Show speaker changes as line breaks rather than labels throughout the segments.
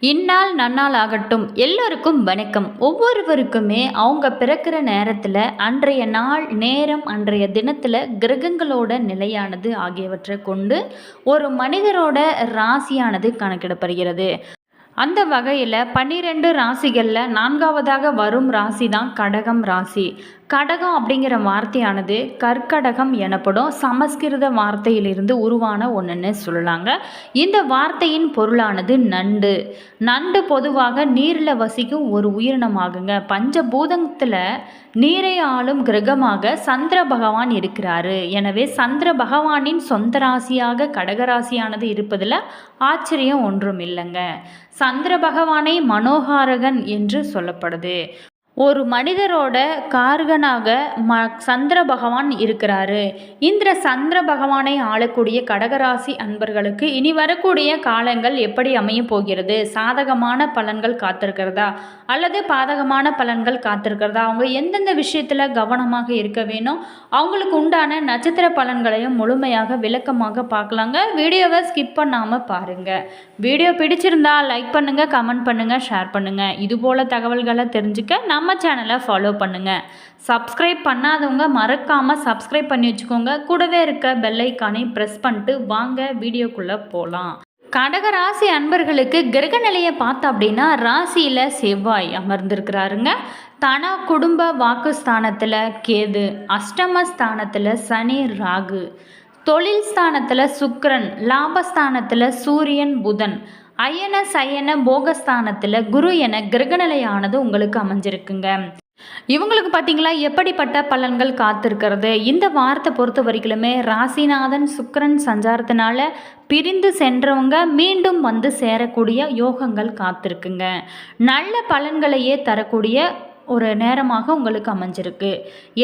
இந்நாள் நன்னாள் ஆகட்டும். எல்லோருக்கும் வணக்கம். ஒவ்வொருவருக்குமே அவங்க பிறக்கிற நேரத்தில் அன்றைய நாள் நேரம் அன்றைய தினத்தில் கிரகங்களோட நிலையானது ஆகியவற்றை கொண்டு ஒரு மனிதரோட ராசியானது கணக்கிடப்படுகிறது. அந்த வகையில் பன்னிரெண்டு ராசிகளில் நான்காவதாக வரும் ராசி தான் கடகம் ராசி. கடகம் அப்படிங்கிற வார்த்தையானது கற்கடகம் எனப்படும் சமஸ்கிருத வார்த்தையிலிருந்து உருவான ஒன்றுன்னு சொல்லலாங்க. இந்த வார்த்தையின் பொருளானது நண்டு. நண்டு பொதுவாக நீரில் வசிக்கும் ஒரு உயிரினமாகுங்க. பஞ்சபூதத்தில் நீரை ஆளும் கிரகமாக சந்திர பகவான் இருக்கிறாரு. எனவே சந்திர பகவானின் சொந்த ராசியாக கடகராசியானது இருப்பதில் ஆச்சரியம் ஒன்றும் இல்லைங்க. சந்திர பகவானை மனோகாரகன் என்று சொல்லப்படுது. ஒரு மனிதரோட கார்கனாக ம சந்திர பகவான் இருக்கிறாரு. இந்த சந்திர பகவானை ஆளக்கூடிய கடகராசி அன்பர்களுக்கு இனி வரக்கூடிய காலங்கள் எப்படி அமைய போகிறது? சாதகமான பலன்கள் காத்திருக்கிறதா? அல்லது பாதகமான பலன்கள் காத்திருக்கிறதா? அவங்க எந்தெந்த விஷயத்தில் கவனமாக இருக்க வேணும்? அவங்களுக்கு உண்டான நட்சத்திர பலன்களையும் முழுமையாக விளக்கமாக பார்க்கலாங்க. வீடியோவை ஸ்கிப் பண்ணாமல் பாருங்கள் வீடியோ பிடிச்சிருந்தா லைக் பண்ணுங்கள் கமெண்ட் பண்ணுங்கள் ஷேர் பண்ணுங்கள் இதுபோல் தகவல்களை தெரிஞ்சுக்க நம்ம சேனலை ஃபாலோ பண்ணுங்கள் சப்ஸ்கிரைப் பண்ணாதவங்க மறக்காமல் சப்ஸ்கிரைப் பண்ணி வச்சுக்கோங்க. கூடவே இருக்க பெல்லைக்கானை ப்ரெஸ் பண்ணிட்டு வாங்க வீடியோக்குள்ளே போகலாம் கடக ராசி அன்பர்களுக்கு கிரக நிலையை பார்த்தோம் அப்படின்னா ராசியில் செவ்வாய் அமர்ந்திருக்கிறாருங்க. தன குடும்ப வாக்குஸ்தானத்தில் கேது அஷ்டம ஸ்தானத்தில் சனி ராகு. தொழில் ஸ்தானத்தில் சுக்கரன் லாபஸ்தானத்தில் சூரியன் புதன். அயன சயன போகஸ்தானத்தில் குரு என கிரகநிலையானது உங்களுக்கு அமைஞ்சிருக்குங்க. இவங்களுக்கு பார்த்தீங்களா எப்படிப்பட்ட பலன்கள் காத்திருக்கிறது? இந்த வாரத்தை பொறுத்த வரைக்குமே ராசிநாதன் சுக்கரன் சஞ்சாரத்தினால பிரிந்து சென்றவங்க மீண்டும் வந்து சேரக்கூடிய யோகங்கள் காத்திருக்குங்க. நல்ல பலன்களையே தரக்கூடிய ஒரு நேரமாக உங்களுக்கு அமைஞ்சிருக்கு.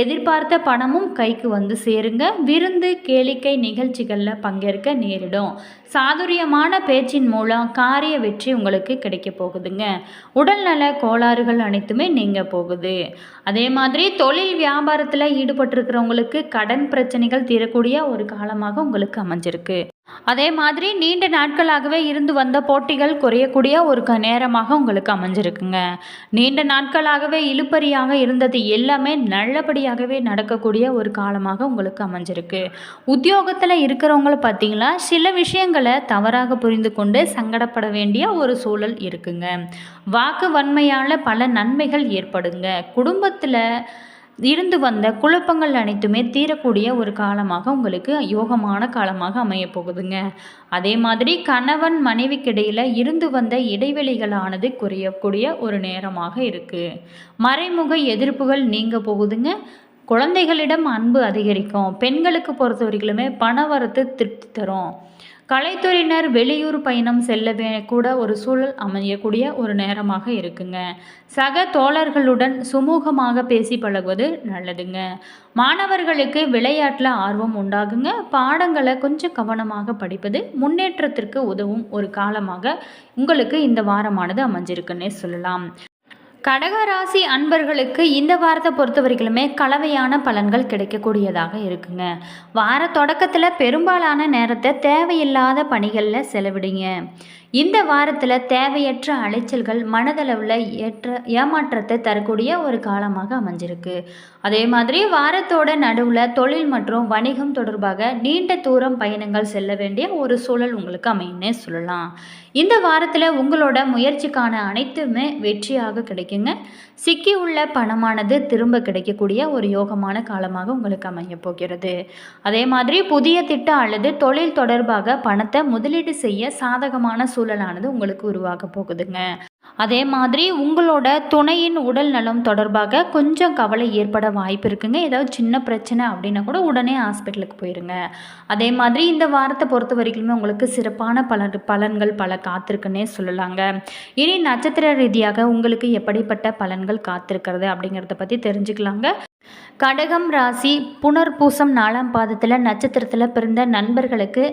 எதிர்பார்த்த பணமும் கைக்கு வந்து சேருங்க. விருந்து கேளிக்கை நிகழ்ச்சிகளில் பங்கேற்க நேரிடும். சாதுரியமான பேச்சின் மூலம் காரிய வெற்றி உங்களுக்கு கிடைக்க போகுதுங்க. உடல்நல கோளாறுகள் அனைத்துமே நீங்க போகுது. அதே மாதிரி தொழில் வியாபாரத்தில் ஈடுபட்டிருக்கிறவங்களுக்கு கடன் பிரச்சனைகள் தீரக்கூடிய ஒரு காலமாக உங்களுக்கு அமைஞ்சிருக்கு. அதே மாதிரி நீண்ட நாட்களாகவே இருந்து வந்த போட்டிகள் குறையக்கூடிய ஒரு க நேரமாக உங்களுக்கு அமைஞ்சிருக்குங்க. நீண்ட நாட்களாகவே இழுப்பறியாக இருந்தது எல்லாமே நல்லபடியாகவே நடக்கக்கூடிய ஒரு காலமாக உங்களுக்கு அமைஞ்சிருக்கு. உத்தியோகத்தில் இருக்கிறவங்கள பார்த்தீங்களா சில விஷயங்கள் தவறாக புரிந்து கொண்டு சங்கடப்பட வேண்டிய ஒரு சூழல் இருக்குங்க. வாக்கு வன்மையால் பல நன்மைகள் ஏற்படுங்க. குடும்பத்தில் இருந்து வந்த குழப்பங்கள் அனைத்துமே தீரக்கூடிய ஒரு காலமாக உங்களுக்கு யோகமான காலமாக அமைய போகுதுங்க. அதே மாதிரி கணவன் மனைவிக்கிடையில் இருந்து வந்த இடைவெளிகளானது குறையக்கூடிய ஒரு நேரமாக இருக்குது மறைமுக எதிர்ப்புகள் நீங்க போகுதுங்க. குழந்தைகளிடம் அன்பு அதிகரிக்கும். பெண்களுக்கு பொறுத்த வரைக்குமே பணவரத்து திருப்தி தரும். கலைத்துறையினர் வெளியூர் பயணம் செல்ல கூட ஒரு சூழல் அமையக்கூடிய ஒரு நேரமாக இருக்குங்க. சக தோழர்களுடன் சுமூகமாக பேசி பழகுவது நல்லதுங்க. மாணவர்களுக்கு விளையாட்டில் ஆர்வம் உண்டாகுங்க. பாடங்களை கொஞ்சம் கவனமாக படிப்பது முன்னேற்றத்திற்கு உதவும் ஒரு காலமாக உங்களுக்கு இந்த வாரமானது அமைஞ்சிருக்குன்னே சொல்லலாம். கடகராசி அன்பர்களுக்கு இந்த வாரத்தை பொறுத்த வரைக்குமே கலவையான பலன்கள் கிடைக்கக்கூடியதாக இருக்குங்க. வார தொடக்கத்தில் பெரும்பாலான நேரத்தை தேவையில்லாத பணிகளில் செலவிடுங்க. இந்த வாரத்தில் தேவையற்ற அலைச்சல்கள் மனதளவில் ஏற்ற ஏமாற்றத்தை தரக்கூடிய ஒரு காலமாக அமைஞ்சிருக்கு. அதே மாதிரி வாரத்தோட நடுவில் தொழில் மற்றும் வணிகம் தொடர்பாக நீண்ட தூரம் பயணங்கள் செல்ல வேண்டிய ஒரு சூழல் உங்களுக்கு அமையுன்னே சொல்லலாம். இந்த வாரத்தில் உங்களோட முயற்சிக்கான அனைத்துமே வெற்றியாக கிடைக்குங்க. சிக்கி உள்ள பணமானது திரும்ப கிடைக்கக்கூடிய ஒரு யோகமான காலமாக உங்களுக்கு அமைய போகிறது. அதே மாதிரி புதிய திட்டம் அல்லது தொழில் தொடர்பாக பணத்தை முதலீடு செய்ய சாதகமான சூழலானது உங்களுக்கு உருவாக போகுதுங்க. அதே மாதிரி உங்களோட துணையின் உடல் நலம் தொடர்பாக கொஞ்சம் கவலை ஏற்பட வாய்ப்பு இருக்குங்க. ஏதாவது சின்ன பிரச்சனை அப்படின்னா கூட உடனே ஹாஸ்பிட்டலுக்கு போயிருங்க. அதே மாதிரி இந்த வாரத்தை பொறுத்த வரைக்குமே உங்களுக்கு சிறப்பான பலன் பலன்கள் பல காத்திருக்குன்னே சொல்லலாங்க. இனி நட்சத்திர ரீதியாக உங்களுக்கு எப்படிப்பட்ட பலன்கள் காத்திருக்கிறது அப்படிங்கிறத பற்றி தெரிஞ்சுக்கலாங்க. கடகம் ராசி புனர்பூசம் நாலாம் பாதத்தில் நட்சத்திரத்தில் பிறந்த நண்பர்களுக்கு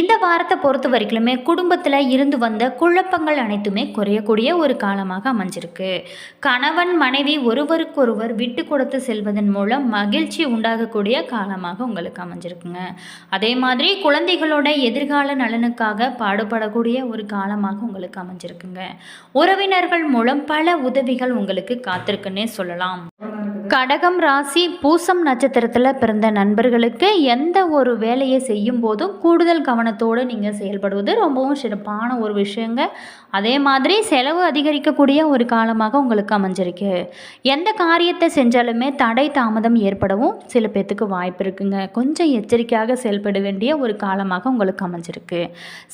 இந்த வாரத்தை பொறுத்த வரைக்குமே குடும்பத்தில் இருந்து வந்த குழப்பங்கள் அனைத்துமே குறையக்கூடிய ஒரு காலமாக அமைஞ்சிருக்கு. கணவன் மனைவி ஒருவருக்கொருவர் விட்டு கொடுத்து செல்வதன் மூலம் மகிழ்ச்சி உண்டாகக்கூடிய காலமாக உங்களுக்கு அமைஞ்சிருக்குங்க. அதே மாதிரி குழந்தைகளோட எதிர்கால நலனுக்காக பாடுபடக்கூடிய ஒரு காலமாக உங்களுக்கு அமைஞ்சிருக்குங்க. உறவினர்கள் மூலம் பல உதவிகள் உங்களுக்கு காத்திருக்குன்னே சொல்லலாம். கடகம் ராசி பூசம் நட்சத்திரத்தில் பிறந்த நண்பர்களுக்கு எந்த ஒரு வேலையை செய்யும் போதும் கூடுதல் கவனத்தோடு நீங்கள் செயல்படுவது ரொம்பவும் சிறப்பான ஒரு விஷயங்க. அதே மாதிரி செலவு அதிகரிக்கக்கூடிய ஒரு காலமாக உங்களுக்கு அமைஞ்சிருக்கு. எந்த காரியத்தை செஞ்சாலுமே தடை தாமதம் ஏற்படவும் சில பேர்த்துக்கு வாய்ப்பு இருக்குங்க. கொஞ்சம் எச்சரிக்கையாக செயல்பட வேண்டிய ஒரு காலமாக உங்களுக்கு அமைஞ்சிருக்கு.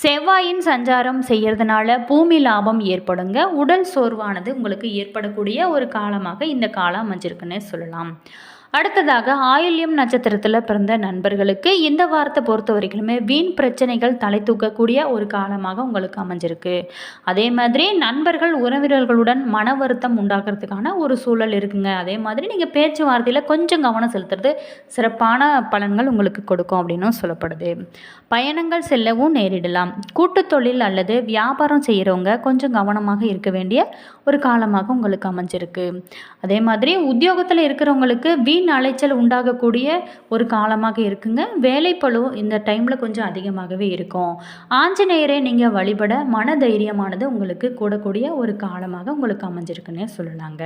செவ்வாயின் சஞ்சாரம் செய்கிறதுனால பூமி லாபம் ஏற்படுங்க. உடல் சோர்வானது உங்களுக்கு ஏற்படக்கூடிய ஒரு காலமாக இந்த காலம் அமைஞ்சிருக்குன்னு சொல்லலாம். அடுத்ததாக ஆயில்யம் நட்சத்திரத்தில் பிறந்த நண்பர்களுக்கு இந்த வாரத்தை பொறுத்த வரைக்குமே வீண் பிரச்சனைகள் தலை தூக்கக்கூடிய ஒரு காலமாக உங்களுக்கு அமைஞ்சிருக்கு. அதே மாதிரி நண்பர்கள் உறவினர்களுடன் மன வருத்தம் உண்டாக்குறதுக்கான ஒரு சூழல் இருக்குங்க. அதே மாதிரி நீங்கள் பேச்சுவார்த்தையில் கொஞ்சம் கவனம் செலுத்துறது சிறப்பான பலன்கள் உங்களுக்கு கொடுக்கும் அப்படின்னும் சொல்லப்படுது. பயணங்கள் செல்லவும் நேரிடலாம். கூட்டு தொழில் அல்லது வியாபாரம் செய்கிறவங்க கொஞ்சம் கவனமாக இருக்க வேண்டிய ஒரு காலமாக உங்களுக்கு அமைஞ்சிருக்கு. அதே மாதிரி உத்தியோகத்தில் இருக்கிறவங்களுக்கு வீண் அலைச்சல் உண்டாகக்கூடிய ஒரு காலமாக இருக்குங்க. வேலைப்பழு இந்த டைமில் கொஞ்சம் அதிகமாகவே இருக்கும். ஆஞ்சநேயரை நீங்கள் வழிபட மன தைரியமானது உங்களுக்கு கூடக்கூடிய ஒரு காலமாக உங்களுக்கு அமைஞ்சிருக்குன்னே சொல்லலாங்க.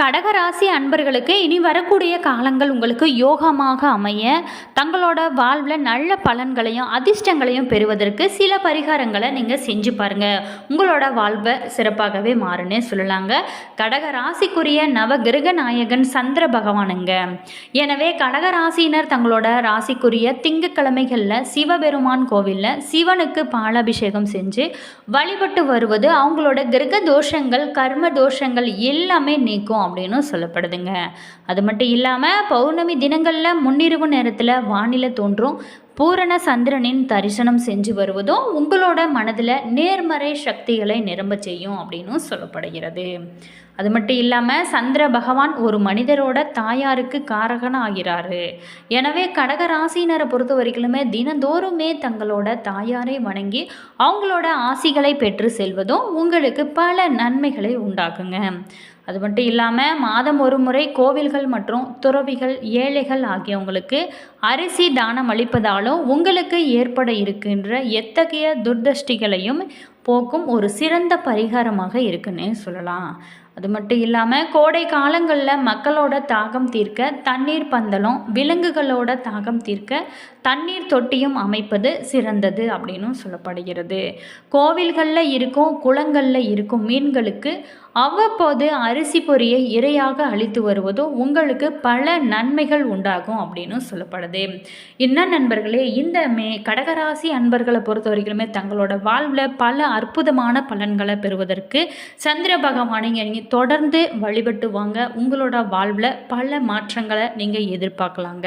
கடகராசி அன்பர்களுக்கு இனி வரக்கூடிய காலங்கள் உங்களுக்கு யோகமாக அமைய தங்களோட வாழ்வில் நல்ல பலன்களையும் அதிர்ஷ்டங்களையும் பெறுவதற்கு சில பரிகாரங்களை நீங்கள் செஞ்சு பாருங்கள் உங்களோட வாழ்வை சிறப்பாகவே மாறுனே சொல்லலாங்க. கடகராசிக்குரிய நவ கிரக நாயகன் சந்திர பகவானுங்க. எனவே கடகராசியினர் தங்களோட ராசிக்குரிய திங்கக்கிழமைகளில் சிவபெருமான் கோவிலில் சிவனுக்கு பாலாபிஷேகம் செஞ்சு வழிபட்டு வருவது அவங்களோட கிரக தோஷங்கள் கர்ம தோஷங்கள் எல்லாமே நீக்கும். அப்படின்னு சொல்லப்படுதுங்க. அது மட்டும் இல்லாமல் பௌர்ணமி தினங்களில் முன்னிரவு நேரத்தில் வானிலை தோன்றும். பூரண சந்திரனின் தரிசனம் செஞ்சு வருவதும் உங்களோட மனதில் நேர்மறை சக்திகளை நிரம்ப செய்யும் அப்படின்னு சொல்லப்படுகிறது. அது மட்டும் இல்லாமல் சந்திர பகவான் ஒரு மனிதரோட தாயாருக்கு காரகன் ஆகிறாரு எனவே கடக ராசினரை பொறுத்த வரைக்குமே தினந்தோறுமே தங்களோட தாயாரை வணங்கி அவங்களோட ஆசிகளை பெற்று செல்வதும் உங்களுக்கு பல நன்மைகளை உண்டாக்குங்க. அது மட்டும் இல்லாமல் மாதம் ஒரு முறை கோவில்கள் மற்றும் துறவிகள் ஏழைகள் ஆகியவங்களுக்கு அரிசி தானம் அளிப்பதாலும் உங்களுக்கு ஏற்பட இருக்கின்ற எத்தகைய துர்தஷ்டிகளையும் போக்கும் ஒரு சிறந்த பரிகாரமாக இருக்குன்னே சொல்லலாம். அது மட்டும் இல்லாமல் கோடை காலங்களில் மக்களோட தாகம் தீர்க்க தண்ணீர் பந்தலும் விலங்குகளோட தாகம் தீர்க்க தண்ணீர் தொட்டியும் அமைப்பது சிறந்தது அப்படின்னும் சொல்லப்படுகிறது. கோவில்களில் இருக்கும் குளங்களில் இருக்கும் மீன்களுக்கு அவ்வப்போது அரிசி பொரியை இரையாக அழித்து வருவதோ உங்களுக்கு பல நன்மைகள் உண்டாகும் அப்படின்னு சொல்லப்படுது. என்ன நண்பர்களே இந்த மே கடகராசி அன்பர்களை பொறுத்த வரைக்குமே தங்களோட வாழ்வில் பல அற்புதமான பலன்களை பெறுவதற்கு சந்திர பகவானை நீங்கள் தொடர்ந்து வழிபட்டு வாங்க உங்களோட வாழ்வில் பல மாற்றங்களை நீங்கள் எதிர்பார்க்கலாங்க.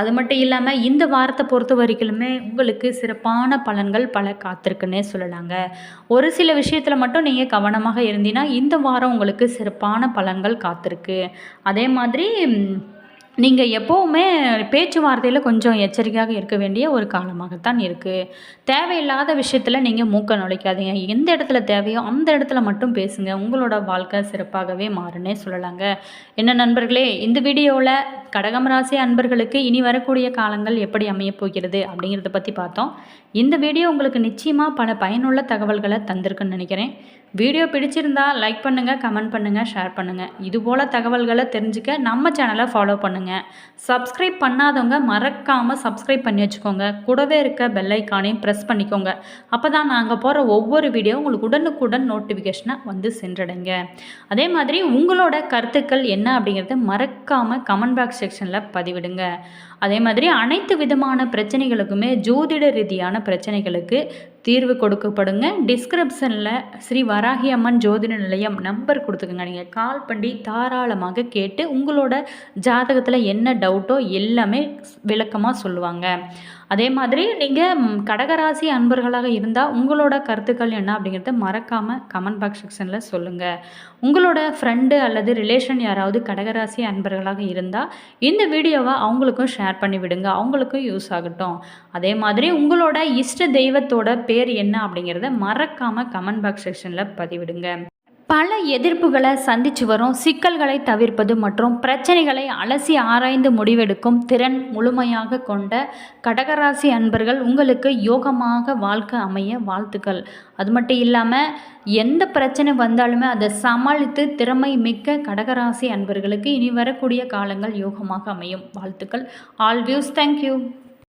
அது மட்டும் இல்லாமல் இந்த வாரத்தை பொறுத்த வரைக்குமே உங்களுக்கு சிறப்பான பலன்கள் பல காத்திருக்குன்னே சொல்லலாங்க. ஒரு சில விஷயத்தில் மட்டும் நீங்கள் கவனமாக இருந்தீங்கன்னா இந்த வாரம் உங்களுக்கு சிறப்பான பலன்கள் காத்திருக்கு. அதே மாதிரி நீங்கள் எப்போவுமே பேச்சுவார்த்தையில் கொஞ்சம் எச்சரிக்கையாக இருக்க வேண்டிய ஒரு காலமாகத்தான் இருக்குது தேவையில்லாத விஷயத்தில் நீங்கள் மூக்க நுழைக்காதீங்க. எந்த இடத்துல தேவையோ அந்த இடத்துல மட்டும் பேசுங்க. உங்களோட வாழ்க்கை சிறப்பாகவே மாறுனே சொல்லலாங்க. என்ன நண்பர்களே இந்த வீடியோவில் கடகம் ராசி அன்பர்களுக்கு இனி வரக்கூடிய காலங்கள் எப்படி அமையப் போகிறது அப்படிங்கிறத பற்றி பார்த்தோம். இந்த வீடியோ உங்களுக்கு நிச்சயமாக பல பயனுள்ள தகவல்களை தந்திருக்குன்னு நினைக்கிறேன். வீடியோ பிடிச்சிருந்தா லைக் பண்ணுங்கள் கமெண்ட் பண்ணுங்கள் ஷேர் பண்ணுங்கள் இதுபோல் தகவல்களை தெரிஞ்சுக்க நம்ம சேனலை ஃபாலோ பண்ணுங்கள் சப்ஸ்கிரைப் பண்ணாதவங்க மறக்காமல் சப்ஸ்கிரைப் பண்ணி வச்சுக்கோங்க. கூடவே இருக்க பெல்லைக்கானையும் ப்ரெஸ் பண்ணிக்கோங்க. அப்போ தான் நாங்கள் போகிற ஒவ்வொரு வீடியோ உங்களுக்கு உடனுக்குடன் நோட்டிஃபிகேஷனை வந்து சென்றடைங்க. அதே மாதிரி உங்களோட கருத்துக்கள் என்ன அப்படிங்கிறத மறக்காமல் கமெண்ட் பாக்ஸ் செக்ஷனில் பதிவிடுங்க. அதே மாதிரி அனைத்து விதமான பிரச்சனைகளுக்குமே ஜோதிட ரீதியான பிரச்சனைகளுக்கு தீர்வு கொடுக்கப்படுங்க. டிஸ்கிரிப்ஷனில் ஸ்ரீ வராகி அம்மன் ஜோதிட நிலையம் நம்பர் கொடுத்துக்கோங்க. நீங்கள் கால் பண்ணி தாராளமாக கேட்டு உங்களோட ஜாதகத்தில் என்ன டவுட்டோ எல்லாமே விளக்கமாக சொல்லுவாங்க. அதே மாதிரி நீங்கள் கடகராசி அன்பர்களாக இருந்தால் உங்களோட கருத்துக்கள் என்ன அப்படிங்கிறத மறக்காமல் கமெண்ட் பாக்ஸ் செக்ஷனில் சொல்லுங்கள் உங்களோட ஃப்ரெண்டு அல்லது ரிலேஷன் யாராவது கடகராசி அன்பர்களாக இருந்தால் இந்த வீடியோவை அவங்களுக்கும் ஷேர் பண்ணி விடுங்க. அவங்களுக்கும் யூஸ் ஆகட்டும். அதே மாதிரி உங்களோட இஷ்ட தெய்வத்தோட பேர் என்ன அப்படிங்கிறத மறக்காமல் கமெண்ட் பாக்ஸ் செக்ஷனில் பதிவிடுங்க. பல எதிர்ப்புகளை சந்தித்து வரும் சிக்கல்களை தவிர்ப்பது மற்றும் பிரச்சனைகளை அலசி ஆராய்ந்து முடிவெடுக்கும் திறன் முழுமையாக கொண்ட கடகராசி அன்பர்கள் உங்களுக்கு யோகமாக வாழ்க்கை அமைய வாழ்த்துக்கள். அது மட்டும் இல்லாமல் எந்த பிரச்சனை வந்தாலுமே அதை சமாளித்து திறமை மிக்க கடகராசி அன்பர்களுக்கு இனி வரக்கூடிய காலங்கள் யோகமாக அமையும். வாழ்த்துக்கள். All views thank you